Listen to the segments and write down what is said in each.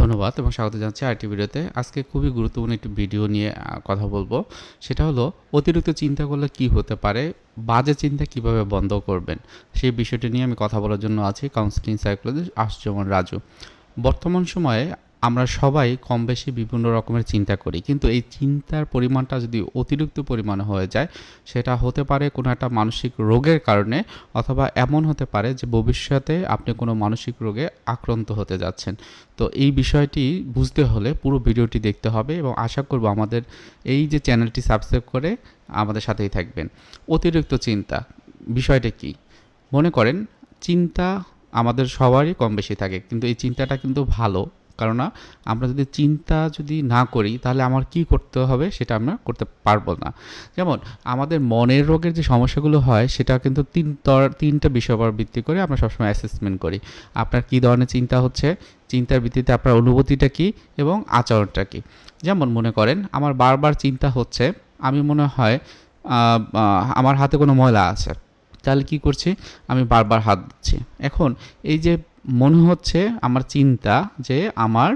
ধন্যবাদ এবং স্বাগত জানাচ্ছি আরটি ভিডিওতে। আজকে খুবই গুরুত্বপূর্ণ একটি ভিডিও নিয়ে কথা বলব। সেটা হলো, অতিরিক্ত চিন্তা করলে কি হতে পারে? বাজে চিন্তা কীভাবে বন্ধ করবেন? সেই বিষয়টি নিয়ে আমি কথা বলার জন্য আছি কাউন্সিলিং সাইকোলজিস্ট আশুজমন রাজু। বর্তমান সময়ে আমরা সবাই কম বেশি বিভিন্ন রকমের চিন্তা করি। কিন্তু এই চিন্তার পরিমাণটা যদি অতিরিক্ত পরিমাণে হয়ে যায়, সেটা হতে পারে কোনো একটা মানসিক রোগের কারণে অথবা এমন হতে পারে যে ভবিষ্যতে আপনি কোনো মানসিক রোগে আক্রান্ত হতে যাচ্ছেন। তো এই বিষয়টি বুঝতে হলে পুরো ভিডিওটি দেখতে হবে এবং আশা করব আমাদের এই যে চ্যানেলটি সাবস্ক্রাইব করে আমাদের সাথেই থাকবেন। অতিরিক্ত চিন্তা, বিষয়টা কি? মনে করেন, চিন্তা আমাদের সবারই কম বেশি থাকে, কিন্তু এই চিন্তাটা কিন্তু ভালো। কেননা আমরা যদি চিন্তা যদি না করি, তাহলে আমার কি করতে হবে সেটা আমরা করতে পারব না। যেমন আমাদের মনের রোগের যে সমস্যাগুলো হয়, সেটা কিন্তু তিন তর- তিনটা বিষয় উপর ভিত্তি করে আমরা সবসময় অ্যাসেসমেন্ট করি। আপনার কী ধরনের চিন্তা হচ্ছে? চিন্তার ভিত্তিতে আপনার অনুভূতিটা কী এবং আচরণটা কী? যেমন মনে করেন, আমার বারবার চিন্তা হচ্ছে, আমি মনে হয় আমার হাতে কোনো ময়লা আছে। তাহলে কি করছি? আমি বারবার হাত দিচ্ছি। এখন এই যে মনে হচ্ছে আমার চিন্তা যে আমার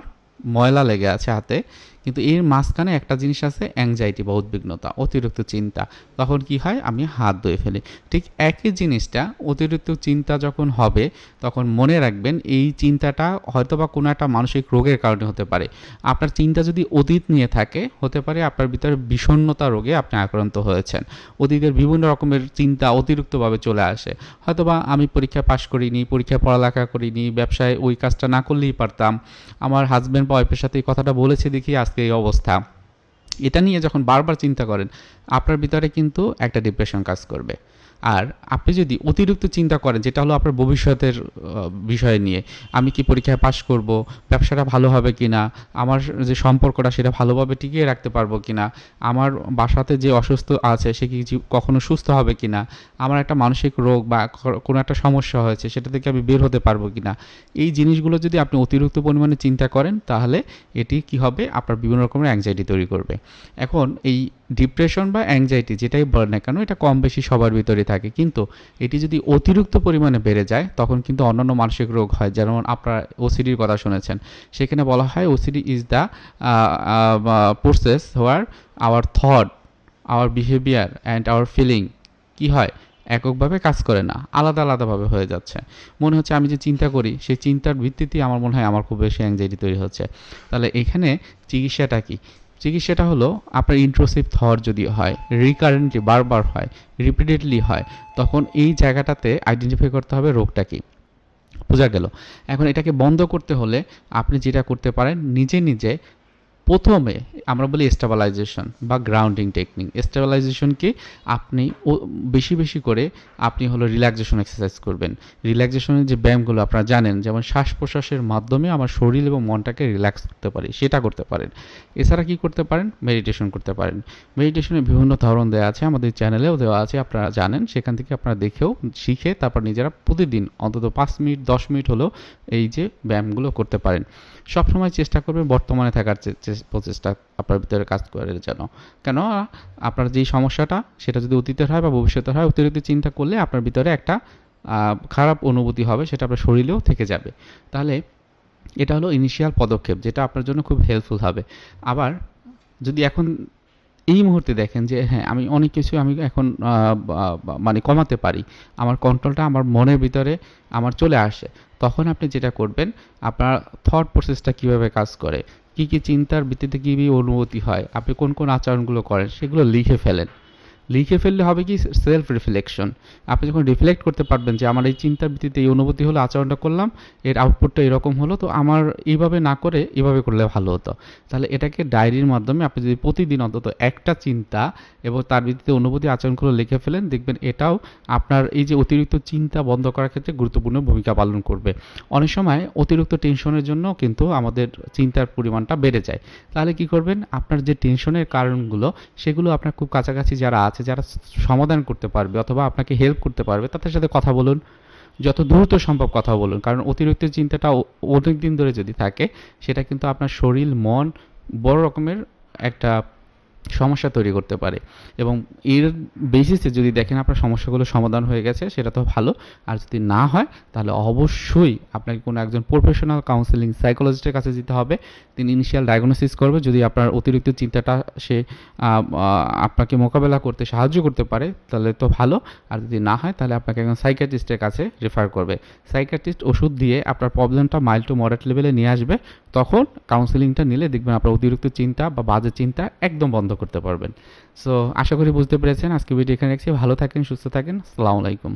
ময়লা লেগে আছে হাতে। কিন্তু এর মাঝখানে একটা জিনিস আছে অ্যাংজাইটি বা উদ্বিগ্নতা, অতিরিক্ত চিন্তা। তখন কি হয়? আমি হাত ধুয়ে ফেলি। ঠিক একই জিনিসটা অতিরিক্ত চিন্তা যখন হবে, তখন মনে রাখবেন এই চিন্তাটা হয়তো বা কোনো একটা মানসিক রোগের কারণে হতে পারে। আপনার চিন্তা যদি অতীত নিয়ে থাকে, হতে পারে আপনার ভিতরে বিষণ্ণতা রোগে আপনি আক্রান্ত হয়েছেন। অতীতের বিভিন্ন রকমের চিন্তা অতিরিক্তভাবে চলে আসে। হয়তোবা আমি পরীক্ষা পাশ করিনি, পরীক্ষায় পড়ালেখা করিনি, ব্যবসায় ওই কাজটা না করলেই পারতাম। আমার হাজব্যান্ড বা ওয়াইফের সাথে এই কথাটা বলেছে দেখি আজকে এই অবস্থা। এটা নিয়ে যখন বারবার চিন্তা করেন, আপনার ভিতরে কিন্তু একটা ডিপ্রেশন কাজ করবে। আর আপনি যদি অতিরিক্ত চিন্তা করেন, যেটা হলো আপনার ভবিষ্যতের বিষয় নিয়ে, আমি কি পরীক্ষায় পাশ করব, ব্যবসাটা ভালো হবে কি না আমার যে সম্পর্কটা সেটা ভালোভাবে টিকিয়ে রাখতে পারব কি না আমার বাসাতে যে অসুস্থ আছে সে কি কখনো সুস্থ হবে কি না আমার একটা মানসিক রোগ বা কোনো একটা সমস্যা হয়েছে, সেটা থেকে আমি বের হতে পারব কি না এই জিনিসগুলো যদি আপনি অতিরিক্ত পরিমাণে চিন্তা করেন, তাহলে এটি কি হবে? আপনার বিভিন্ন রকমের অ্যাংজাইটি তৈরি করবে। এখন এই ডিপ্রেশন বা অ্যাংজাইটি যেটাই বলেন না কেন, এটা কম বেশি সবার ভিতরে থাকে। কিন্তু এটি যদি অতিরিক্ত পরিমাণে বেড়ে যায়, তখন কিন্তু অন্যান্য মানসিক রোগ হয়। যেমন আপনারা ওসিডির কথা শুনেছেন। সেখানে বলা হয় OCD is the process where our thought our behaviour and our feeling কি হয়? এককভাবে কাজ করে না। আলাদা আলাদাভাবে হয়ে যাচ্ছে। মনে হচ্ছে আমি যে চিন্তা করি, সেই চিন্তার ভিত্তিতেই আমার মনে হয় আমার খুব বেশি অ্যাংজাইটি তৈরি হচ্ছে। তাহলে এখানে চিকিৎসাটা কি? চিকিৎসাটা হলো আপনার ইন্ট্রোসিভ থর যদি হয় রিকারেন্টলি বারবার হয় রিপিটেডলি হয়, তখন এই জায়গাটাতে আইডেন্টিফাই করতে হবে রোগটা কি। বোঝা গেল। এখন এটাকে বন্ধ করতে হলে আপনি যেটা করতে পারেন, নিজে নিজে প্রথমে আমরা বলি স্টেবিলাইজেশন বা গ্রাউন্ডিং টেকনিক স্টেবিলাইজেশনকে আপনি ও বেশি বেশি করে আপনি হলো রিল্যাক্সেশন এক্সারসাইজ করবেন। রিল্যাক্সেশনের যে ব্যায়ামগুলো আপনারা জানেন, যেমন শ্বাস প্রশ্বাসের মাধ্যমে আমার শরীর এবং মনটাকে রিল্যাক্স করতে পারি, সেটা করতে পারেন। এছাড়া কি করতে পারেন? মেডিটেশন করতে পারেন। মেডিটেশনের বিভিন্ন ধরন দেওয়া আছে, আমাদের চ্যানেলেও দেওয়া আছে, আপনারা জানেন। সেখান থেকে আপনারা দেখেও শিখে তারপর নিজেরা প্রতিদিন অন্তত পাঁচ মিনিট, দশ মিনিট হলেও এই যে ব্যায়ামগুলো করতে পারেন। সবসময় চেষ্টা করবেন বর্তমানে থাকার চে- চে- প্রচেষ্টা আপনার ভিতরে কাজ করে যেন। কেন? আপনার যেই সমস্যাটা, সেটা যদি অতীতের হয় বা ভবিষ্যতের হয়, অতিরিক্ত চিন্তা করলে আপনার ভিতরে একটা খারাপ অনুভূতি হবে, সেটা আপনার শরীরেও থেকে যাবে। তাহলে এটা হলো ইনিশিয়াল পদক্ষেপ, যেটা আপনার জন্য খুব হেল্পফুল হবে। আবার যদি এখন এই মুহূর্তে দেখেন যে হ্যাঁ আমি অনেক কিছু আমি এখন মানে কমাতে পারি, আমার কন্ট্রোলটা আমার মনের ভিতরে আমার চলে আসে, তখন আপনি যেটা করবেন, আপনার থট প্রসেসটা কীভাবে কাজ করে কি কি চিন্তার ভিত্তিতে কী অনুভূতি হয়, আপনি কোন কোন আচরণগুলো করেন, সেগুলো লিখে ফেলেন। লিখে ফেললে হবে কি সেলফ রিফ্লেকশন আপনি যখন রিফ্লেক্ট করতে পারবেন যে আমার এই চিন্তার ভিত্তিতে এই অনুভূতি হলো, আচরণটা করলাম, এর আউটপুটটা এরকম হলো, তো আমার এইভাবে না করে এইভাবে করলে ভালো হতো। তাহলে এটাকে ডায়েরির মাধ্যমে আপনি যদি প্রতিদিন অন্তত একটা চিন্তা এবং তার ভিত্তিতে অনুভূতি আচরণগুলো লিখে ফেলেন, দেখবেন এটাও আপনার এই যে অতিরিক্ত চিন্তা বন্ধ করার ক্ষেত্রে গুরুত্বপূর্ণ ভূমিকা পালন করবে। অনেক সময় অতিরিক্ত টেনশনের জন্য কিন্তু আমাদের চিন্তার পরিমাণটা বেড়ে যায়। তাহলে কি করবেন? আপনার যে টেনশনের কারণগুলো, সেগুলো আপনার খুব কাছাকাছি যারা আছে যারা সমাধান করতে পারবে অথবা আপনাকে হেল্প করতে পারবে, তাদের সাথে কথা বলুন। যত দ্রুত সম্ভব কথা বলুন। কারণ অতিরিক্ত চিন্তাটা অনেক দিন ধরে যদি থাকে, সেটা কিন্তু আপনার শরীর, মন বড় রকমের একটা সমস্যা তৈরি করতে পারে। এবং এর বেসিসে যদি দেখেন আপনার সমস্যাগুলো সমাধান হয়ে গেছে, সেটা তো ভালো। আর যদি না হয়, তাহলে অবশ্যই আপনাকে কোনো একজন প্রফেশনাল কাউন্সেলিং সাইকোলজিস্টের কাছে যেতে হবে। তিনি ইনিশিয়াল ডায়াগনোসিস করবে, যদি আপনার অতিরিক্ত চিন্তাটা সে আপনাকে মোকাবেলা করতে সাহায্য করতে পারে, তাহলে তো ভালো। আর যদি না হয়, তাহলে আপনাকে একজন সাইকিয়াট্রিস্টের কাছে রেফার করবে। সাইকিয়াট্রিস্ট ওষুধ দিয়ে আপনার প্রবলেমটা মাইল্ড টু মডারেট লেভেলে নিয়ে আসবে। তখন কাউন্সেলিংটা নিলে দেখবেন আপনার অতিরিক্ত চিন্তা বা বাজে চিন্তা একদম বন্ধ করতে পারবেন। সো আশা করি বুঝতে পেরেছেন। আজকে ভিডিও এখানে রাখছি। ভালো থাকেন, সুস্থ থাকেন। আসসালামু আলাইকুম।